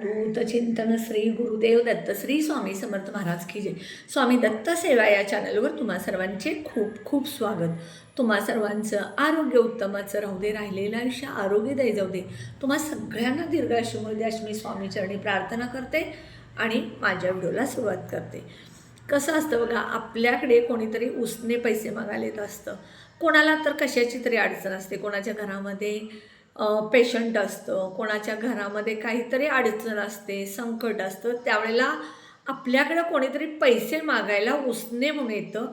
चिंतन श्री गुरुदेव दत्त श्री स्वामी समर्थ महाराज की जय. स्वामी दत्त सेवा या चॅनलवर तुम्हा सर्वांचे खूप खूप स्वागत. तुम्हा सर्वांचं आरोग्य उत्तमाचं राहू दे राहिलेलं आयुष्य आरोग्यदायी जाऊ दे. तुम्हा सगळ्यांना दीर्घ आयुष्य दे अशी मी स्वामीचरणी प्रार्थना करते आणि माझ्या व्हिडिओला सुरुवात करते. कसं असतं बघा आपल्याकडे कोणीतरी उसने पैसे मागायला येत असतं. कोणाला तर कशाची तरी अडचण असते. कोणाच्या घरामध्ये पेशंट असतं कोणाच्या घरामध्ये काहीतरी अडचण असते संकट असतं त्यावेळेला आपल्याकडं कोणीतरी पैसे मागायला उसने म्हणून येतं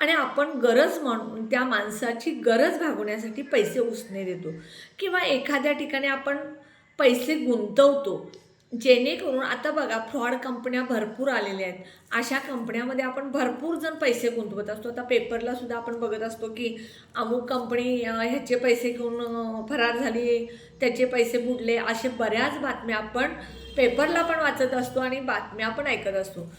आणि आपण गरज म्हणून त्या माणसाची गरज भागवण्यासाठी पैसे उसने देतो. किंवा एखाद्या ठिकाणी आपण पैसे गुंतवतो जेणेकरून आता बघा फ्रॉड कंपन्या भरपूर आलेल्या आहेत. अशा कंपन्यामध्ये आपण भरपूर जण पैसे गुंतवत असतो. आता पेपरला सुद्धा आपण बघत असतो की अमुक कंपनी ह्याचे पैसे घेऊन फरार झाली त्याचे पैसे बुडले असे बऱ्याच बातम्या आपण पेपरला पण वाचत असतो आणि बातम्या पण ऐकत असतो.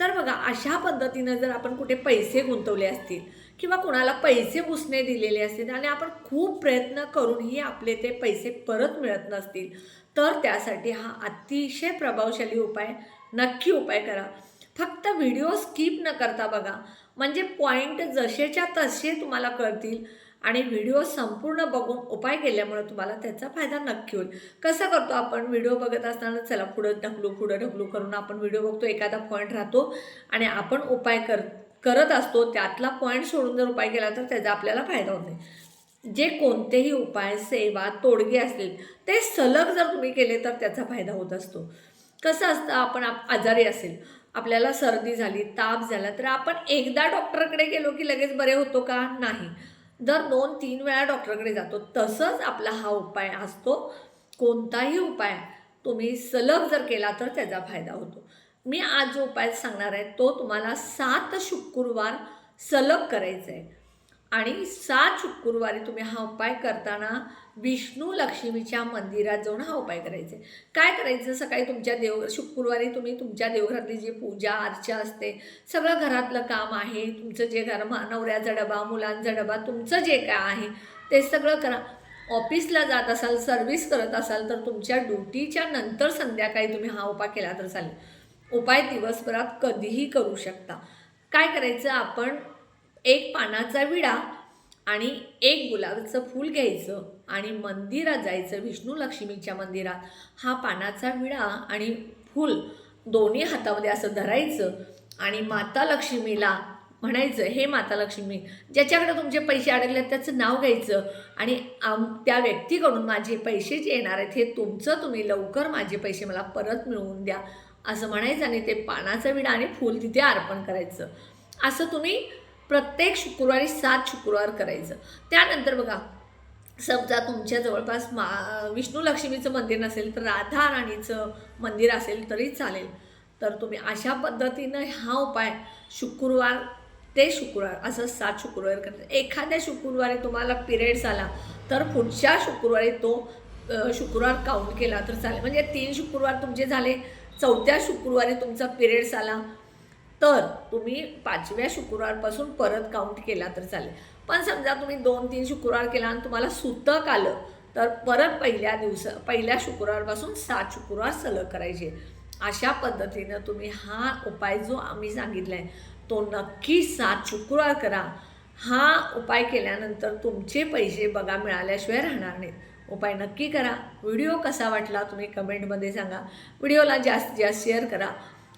तर बघा अशा पद्धतीनं जर आपण कुठे पैसे गुंतवले असतील किंवा कुणाला पैसे उसने दिलेले असतील आणि आपण खूप प्रयत्न करूनही आपले ते पैसे परत मिळत नसतील तर त्यासाठी हा अतिशय प्रभावशाली उपाय नक्की उपाय करा. फक्त व्हिडिओ स्किप न करता बघा. म्हणजे पॉईंट जसेच्या तसे तुम्हाला कळतील आणि व्हिडिओ संपूर्ण बघून उपाय केल्यामुळे तुम्हाला त्याचा फायदा नक्की होईल. कसं करतो आपण? व्हिडिओ बघत असताना चला पुढं ढकलू पुढं ढकलू करून आपण व्हिडिओ बघतो एखादा पॉईंट राहतो आणि आपण उपाय कर करत असतो त्यातला पॉईंट सोडून जर उपाय केला तर त्याचा आपल्याला फायदा होत नाही. जे कोणतेही उपाय सेवा तोडगे असतील ते सलग जर तुम्ही केले तर त्याचा फायदा होत असतो. कसं असतं आपण आप आजारी असेल आपल्याला सर्दी झाली ताप झाला तर आपण एकदा डॉक्टरकडे गेलो की लगेच बरे होतो का? नाही. दर दोन तीन वेळा डॉक्टरकडे जातो. तसंच आपला हा उपाय असतो. कोणताही उपाय तुम्ही सलग जर केला तर त्याचा फायदा होतो. मी आज जो उपाय सांगणार आहे तो तुम्हाला सात शुक्रवार सलग करायचा आहे आणि सात शुक्रवारी तुम्ही हा उपाय करताना विष्णू लक्ष्मीच्या मंदिरात जाऊन हा उपाय करायचा आहे काय करायचं? सकाळी तुमच्या देव शुक्रवारी तुम्ही तुमच्या देवघरातली जी पूजा अर्चा असते सगळं घरातलं काम आहे तुमचं जे घर नवऱ्याचा डबा मुलांचा डबा तुमचं जे काय आहे ते सगळं करा. ऑफिसला जात असाल सर्व्हिस करत असाल तर तुमच्या ड्युटीच्या नंतर संध्याकाळी तुम्ही हा उपाय केला तर चालेल. उपाय दिवसभरात कधीही करू शकता. काय करायचं? आपण एक पानाचा विडा आणि एक गुलाबाचं फूल घ्यायचं आणि मंदिरात जायचं विष्णू लक्ष्मीच्या मंदिरात. हा पानाचा विडा आणि फूल दोन्ही हातामध्ये असं धरायचं आणि माता लक्ष्मीला म्हणायचं हे माता लक्ष्मी ज्याच्याकडे तुमचे पैसे अडकले आहेत त्याचं नाव घ्यायचं आणि आम त्या व्यक्तीकडून माझे पैसे जे येणार आहेत हे तुमचं तुम्ही लवकर माझे पैसे मला परत मिळवून द्या. असं म्हणायचं आणि ते पानाचं विडा आणि फूल तिथे अर्पण करायचं. असं तुम्ही प्रत्येक शुक्रवारी सात शुक्रवार करायचं. त्यानंतर बघा समजा तुमच्या जवळपास मा विष्णू लक्ष्मीचं मंदिर नसेल तर राधा राणीचं मंदिर असेल तरी चालेल. तर तुम्ही अशा पद्धतीनं हा उपाय शुक्रवार ते शुक्रवार असं सात शुक्रवार करतात एखाद्या शुक्रवारी तुम्हाला पिरियड्स आला तर पुढच्या शुक्रवारी तो शुक्रवार काउंट केला तर चालेल. म्हणजे तीन शुक्रवार तुमचे झाले चौथ्या शुक्रवारी तुमचा पिरियड्स आला. तर तुम्ही पाचव्या शुक्रवारपासून परत काउंट केला तर चालेल. पण समजा तुम्ही दोन तीन शुक्रवार केला आणि तुम्हाला सुतक आलं तर परत पहिल्या दिवस पहिल्या शुक्रवारपासून सात शुक्रवार सलग करायचे. अशा पद्धतीनं तुम्ही हा उपाय जो आम्ही सांगितला आहे तो नक्की सात शुक्रवार करा. हा उपाय केल्यानंतर तुमचे पैसे बघा मिळाल्याशिवाय राहणार नाहीत. उपाय नक्की करा. व्हिडिओ कसा वाटला तुम्ही कमेंटमध्ये सांगा. व्हिडिओला जास्तीत जास्त शेअर करा.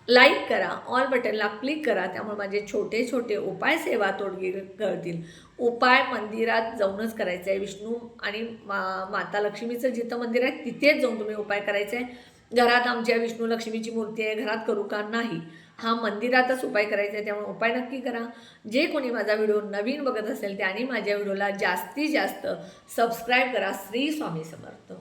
लाईक करा. ऑल बटनला क्लिक करा. त्यामुळे माझे छोटे छोटे उपाय सेवा तोडगी कळतील उपाय मंदिरात जाऊनच करायचं आहे विष्णू आणि मा माता लक्ष्मीचं जिथं मंदिर आहे तिथेच जाऊन तुम्ही उपाय करायचा आहे घरात आमच्या विष्णू लक्ष्मीची मूर्ती आहे घरात करू का नाही? हा मंदिरातच उपाय करायचा आहे त्यामुळे उपाय नक्की करा. जे कोणी माझा व्हिडिओ नवीन बघत असेल त्यांनी माझ्या व्हिडिओला जास्तीत जास्त सबस्क्राईब करा. श्री स्वामी समर्थ.